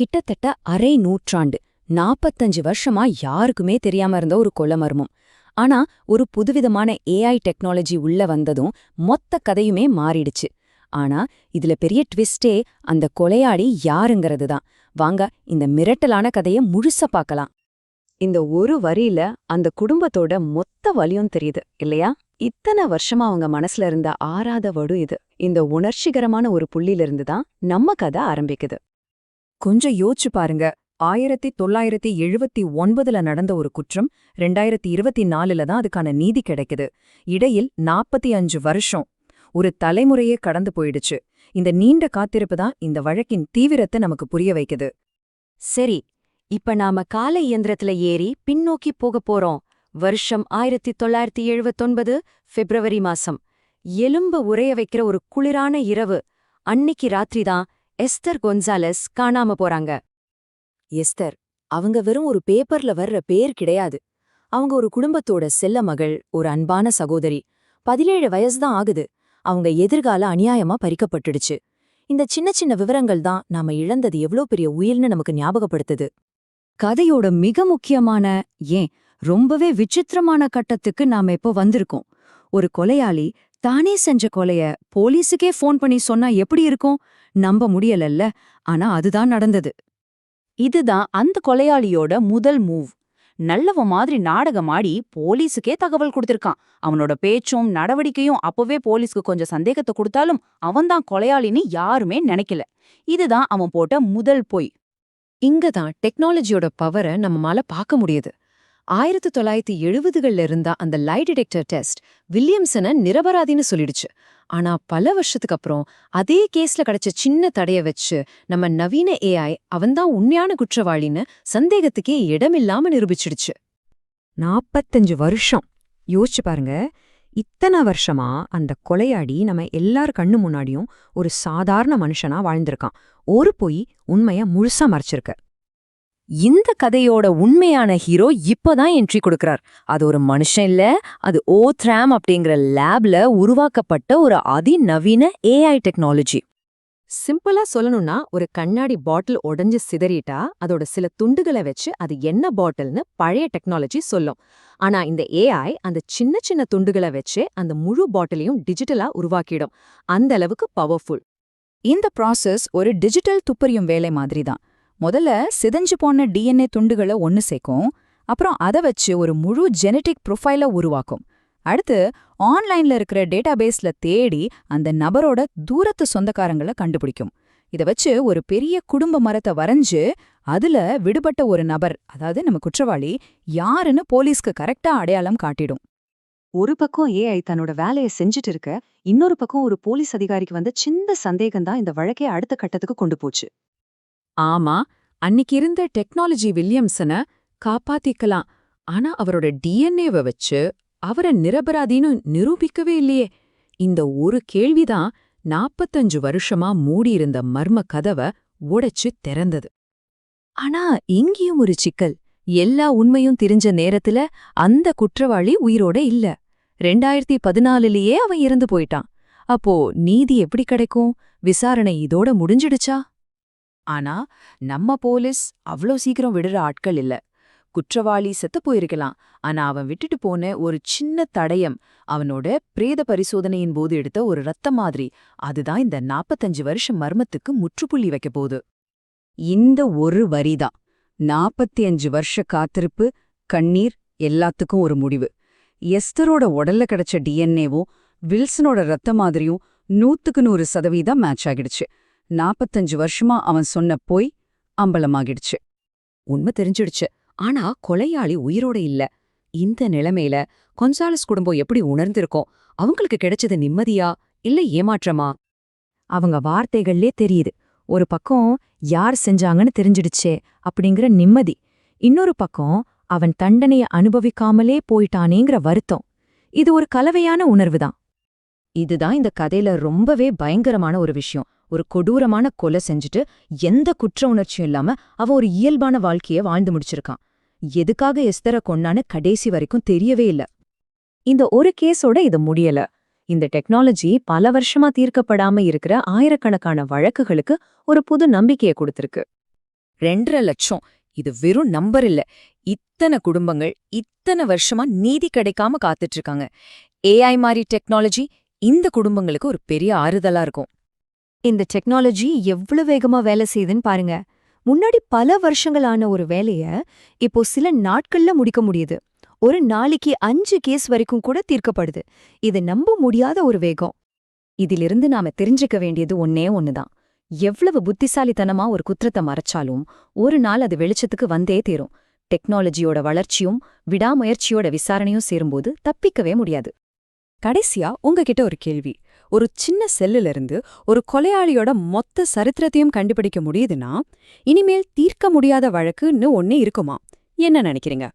கிட்டத்தட்ட அரை நூற்றாண்டு நாப்பத்தஞ்சு வருஷமா யாருக்குமே தெரியாம இருந்த ஒரு கொலை மர்மம். ஆனா ஒரு புதுவிதமான ஏஐ டெக்னாலஜி உள்ள வந்ததும் மொத்த கதையுமே மாறிடுச்சு. ஆனா இதுல பெரிய ட்விஸ்டே அந்த கொலையாளி யாருங்கிறது தான். வாங்க இந்த மிரட்டலான கதைய முழுச பார்க்கலாம். இந்த ஒரு வரியில அந்த குடும்பத்தோட மொத்த வலியும் தெரியுது இல்லையா? இத்தனை வருஷமா அவங்க மனசுல இருந்த ஆறாத வடு இது. இந்த உணர்ச்சிகரமான ஒரு புள்ளியிலிருந்து தான் நம்ம கதை ஆரம்பிக்குது. கொஞ்சம் யோசிச்சு பாருங்க. ஆயிரத்தி தொள்ளாயிரத்தி எழுபத்தி ஒன்பதுல நடந்த ஒரு குற்றம் ரெண்டாயிரத்தி இருபத்தி நாலுல தான் அதுக்கான நீதி கிடைக்குது. இடையில் நாற்பத்தி அஞ்சு வருஷம் ஒரு தலைமுறையே கடந்து போயிடுச்சு. இந்த நீண்ட காத்திருப்பு தான் இந்த வழக்கின் தீவிரத்தை நமக்கு புரிய வைக்குது. சரி இப்ப நாம கால இயந்திரத்துல ஏறி பின்னோக்கி போக போறோம். வருஷம் ஆயிரத்தி தொள்ளாயிரத்தி எழுபத்தொன்பது பிப்ரவரி மாசம். எலும்பு உரைய வைக்கிற ஒரு குளிரான இரவு. அன்னிக்கு ராத்திரி தான் எஸ்தர் கொன்சாலஸ் காணாம போறாங்க. எஸ்தர் அவங்க வெறும் ஒரு பேப்பர்ல வர்ற பேர் கிடையாது. அவங்க ஒரு குடும்பத்தோட செல்ல மகள் ஒரு அன்பான சகோதரி. பதினேழு வயசுதான் ஆகுது. அவங்க எதிர்கால அநியாயமா பறிக்கப்பட்டுடுச்சு. இந்த சின்ன சின்ன விவரங்கள் தான் நாம இழந்தது எவ்ளோ பெரிய உயிர்னு நமக்கு ஞாபகப்படுத்துது. கதையோட மிக முக்கியமான ஏன் ரொம்பவே விசித்திரமான கட்டத்துக்கு நாம இப்போ வந்திருக்கோம். ஒரு கொலையாளி தானே செஞ்ச கொலைய போலீஸுக்கே ஃபோன் பண்ணி சொன்னா எப்படி இருக்கும்? நம்ப முடியலல்ல. ஆனா அதுதான் நடந்தது. இதுதான் அந்த கொலையாளியோட முதல் மூவ் நல்லவ மாதிரி நாடகமாடி போலீஸுக்கே தகவல் கொடுத்திருக்கான். அவனோட பேச்சும் நடவடிக்கையும் அப்பவே போலீஸ்க்கு கொஞ்சம் சந்தேகத்தை கொடுத்தாலும் அவன்தான் கொலையாளின்னு யாருமே நினைக்கல. இதுதான் அவன் போட்ட முதல் பொய். இங்க தான் டெக்னாலஜியோட பவரை நம்மளால பார்க்க முடியுது. ஆயிரத்தி தொள்ளாயிரத்தி எழுபதுகள்ல இருந்த அந்த லை டிடெக்டர் டெஸ்ட் வில்லியம்சனை நிரபராதின்னு சொல்லிடுச்சு. ஆனா பல வருஷத்துக்கு அப்புறம் அதே கேஸ்ல கிடைச்ச சின்ன தடைய வச்சு நம்ம நவீன ஏஐ அவன்தான் உண்மையான குற்றவாளின்னு சந்தேகத்துக்கே இடமில்லாம நிரூபிச்சிடுச்சு. நாப்பத்தஞ்சு வருஷம். யோசிச்சு பாருங்க. இத்தனை வருஷமா அந்த கொலையாடி நம்ம எல்லார் கண்ணு முன்னாடியும் ஒரு சாதாரண மனுஷனா வாழ்ந்திருக்கான். ஒரு பொய் உண்மைய முழுசா மறைச்சிருக்க. இந்த கதையோட உண்மையான ஹீரோ இப்பதான் என்ட்ரி கொடுக்கறார். அது ஒரு மனுஷன் இல்ல அது ஓத்ராம் அப்படிங்கிற லேப்ல உருவாக்கப்பட்ட ஒரு அதிநவீன ஏஐ டெக்னாலஜி சிம்பிளா சொல்லணும்னா ஒரு கண்ணாடி பாட்டில் உடைஞ்சு சிதறிட்டா அதோட சில துண்டுகளை வச்சு அது என்ன பாட்டில்னு பழைய டெக்னாலஜி சொல்லும். ஆனா இந்த ஏஐ அந்த சின்ன சின்ன துண்டுகளை வச்சு அந்த முழு பாட்டிலையும் டிஜிட்டலா உருவாக்கிடும். அந்த அளவுக்கு பவர்ஃபுல் இந்த ப்ராசஸ் ஒரு டிஜிட்டல் துப்பறியும் வேலை மாதிரி தான் முதல்ல சிதைஞ்சு போன டிஎன்ஏ துண்டுகளை ஒன்னு சேர்க்கும். அப்புறம் அதை வச்சு ஒரு முழு ஜெனட்டிக் ப்ரொஃபைலை உருவாக்கும். அடுத்து ஆன்லைன்ல இருக்கிற டேட்டாபேஸ்ல தேடி அந்த நபரோட தூரத்து சொந்தக்காரங்களை கண்டுபிடிக்கும். இத வச்சு ஒரு பெரிய குடும்ப மரத்தை வரைஞ்சு அதுல விடுபட்ட ஒரு நபர் அதாவது நம்ம குற்றவாளி யாருன்னு போலீஸ்க்கு கரெக்டா அடையாளம் காட்டிடும். ஒரு பக்கம் ஏஐ தன்னோட வேலையை செஞ்சுட்டு இருக்க இன்னொரு பக்கம் ஒரு போலீஸ் அதிகாரிக்கு வந்த சின்ன சந்தேகம் தான் இந்த வழக்கை அடுத்த கட்டத்துக்கு கொண்டு போச்சு. ஆமா அன்னிக்கு இருந்த டெக்னாலஜி வில்லியம்சனை காப்பாத்திக்கலாம். ஆனா அவரோட டிஎன்ஏவை வச்சு அவரை நிரபராதின்னு நிரூபிக்கவே இல்லையே. இந்த ஒரு கேள்விதான் நாப்பத்தஞ்சு வருஷமா மூடியிருந்த மர்ம கதவ உடைச்சு திறந்தது. ஆனா இங்கேயும் ஒரு சிக்கல். எல்லா உண்மையும் தெரிஞ்ச நேரத்துல அந்த குற்றவாளி உயிரோட இல்ல. ரெண்டாயிரத்தி பதினாலுலயே அவன் இறந்து போயிட்டான். அப்போ நீதி எப்படி கிடைக்கும்? விசாரணை இதோட முடிஞ்சிடுச்சா? ஆனா நம்ம போலீஸ் அவ்ளோ சீக்கிரம் விடுற ஆட்கள் இல்ல. குற்றவாளி செத்து போயிருக்கலாம். ஆனா அவன் விட்டுட்டு போன ஒரு சின்ன தடயம் அவனோட பிரேத பரிசோதனையின் போது எடுத்த ஒரு ரத்த மாதிரி. அதுதான் இந்த நாப்பத்தஞ்சு வருஷம் மர்மத்துக்கு முற்றுப்புள்ளி வைக்க போகுது. இந்த ஒரு வரிதான் நாப்பத்தி அஞ்சு வருஷ காத்திருப்பு கண்ணீர் எல்லாத்துக்கும் ஒரு முடிவு. எஸ்தரோட உடல்ல கிடைச்ச டிஎன்ஏவும் வில்சனோட ரத்த மாதிரியும் நூத்துக்கு நூறு சதவீதம் மேட்ச் ஆகிடுச்சு. நாப்பத்தஞ்சு வருஷமா அவன் சொன்ன போய் அம்பலமாகிடுச்சு. உண்மை தெரிஞ்சிடுச்சு. ஆனா கொலையாளி உயிரோட இல்ல. இந்த நிலைமையில கொன்சாலஸ் குடும்பம் எப்படி உணர்ந்திருக்கோம்? அவங்களுக்கு கிடைச்சது நிம்மதியா? இல்ல ஏமாற்றமா? அவங்க வார்த்தைகள்லே தெரியுது. ஒரு பக்கம் யார் செஞ்சாங்கன்னு தெரிஞ்சிடுச்சே அப்படிங்கிற நிம்மதி. இன்னொரு பக்கம் அவன் தண்டனைய அனுபவிக்காமலே போயிட்டானேங்கிற வருத்தம். இது ஒரு கலவையான உணர்வுதான். இதுதான் இந்த கதையில ரொம்பவே பயங்கரமான ஒரு விஷயம். ஒரு கொடூரமான கொலை செஞ்சுட்டு எந்த குற்ற உணர்ச்சியும் இல்லாம அவன் ஒரு இயல்பான வாழ்க்கைய வாழ்ந்து முடிச்சிருக்கான். எதுக்காக எஸ்தர கொன்னான்னு கடைசி வரைக்கும் தெரியவே இல்ல. இந்த ஒரு கேஸோட இது முடியல. இந்த டெக்னாலஜி பல வருஷமா தீர்க்கப்படாம இருக்கிற ஆயிரக்கணக்கான வழக்குகளுக்கு ஒரு புது நம்பிக்கையை கொடுத்திருக்கு. ரெண்டரை லட்சம். இது வெறும் நம்பர் இல்ல. இத்தனை குடும்பங்கள் இத்தனை வருஷமா நீதி கிடைக்காம காத்துட்டு இருக்காங்க. ஏஐ மாதிரி டெக்னாலஜி இந்த குடும்பங்களுக்கு ஒரு பெரிய ஆறுதலா இருக்கும். இந்த டெக்னாலஜி எவ்வளவு வேகமா வேலை செய்யுதுன்னு பாருங்க. முன்னாடி பல வருஷங்களான ஒரு வேலைய இப்போ சில நாட்கள்ல முடிக்க முடியுது. ஒரு நாளைக்கு அஞ்சு கேஸ் வரைக்கும் கூட தீர்க்கப்படுது. இது நம்ப முடியாத ஒரு வேகம். இதிலிருந்து நாம தெரிஞ்சுக்க வேண்டியது ஒன்னே ஒண்ணுதான். எவ்வளவு புத்திசாலித்தனமா ஒரு குற்றத்தை மறைச்சாலும் ஒரு நாள் அது வெளிச்சத்துக்கு வந்தே தீரும். டெக்னாலஜியோட வளர்ச்சியும் விடாமுயற்சியோட விசாரணையும் சேரும்போது தப்பிக்கவே முடியாது. கடைசியா உங்ககிட்ட ஒரு கேள்வி. ஒரு சின்ன செல்லுல இருந்து ஒரு கொலையாளியோட மொத்த சரித்திரத்தையும் கண்டுபிடிக்க முடியுதுன்னா இனிமேல் தீர்க்க முடியாத வழக்குன்னு ஒண்ணே இருக்குமா? என்ன நினைக்கிறீங்க?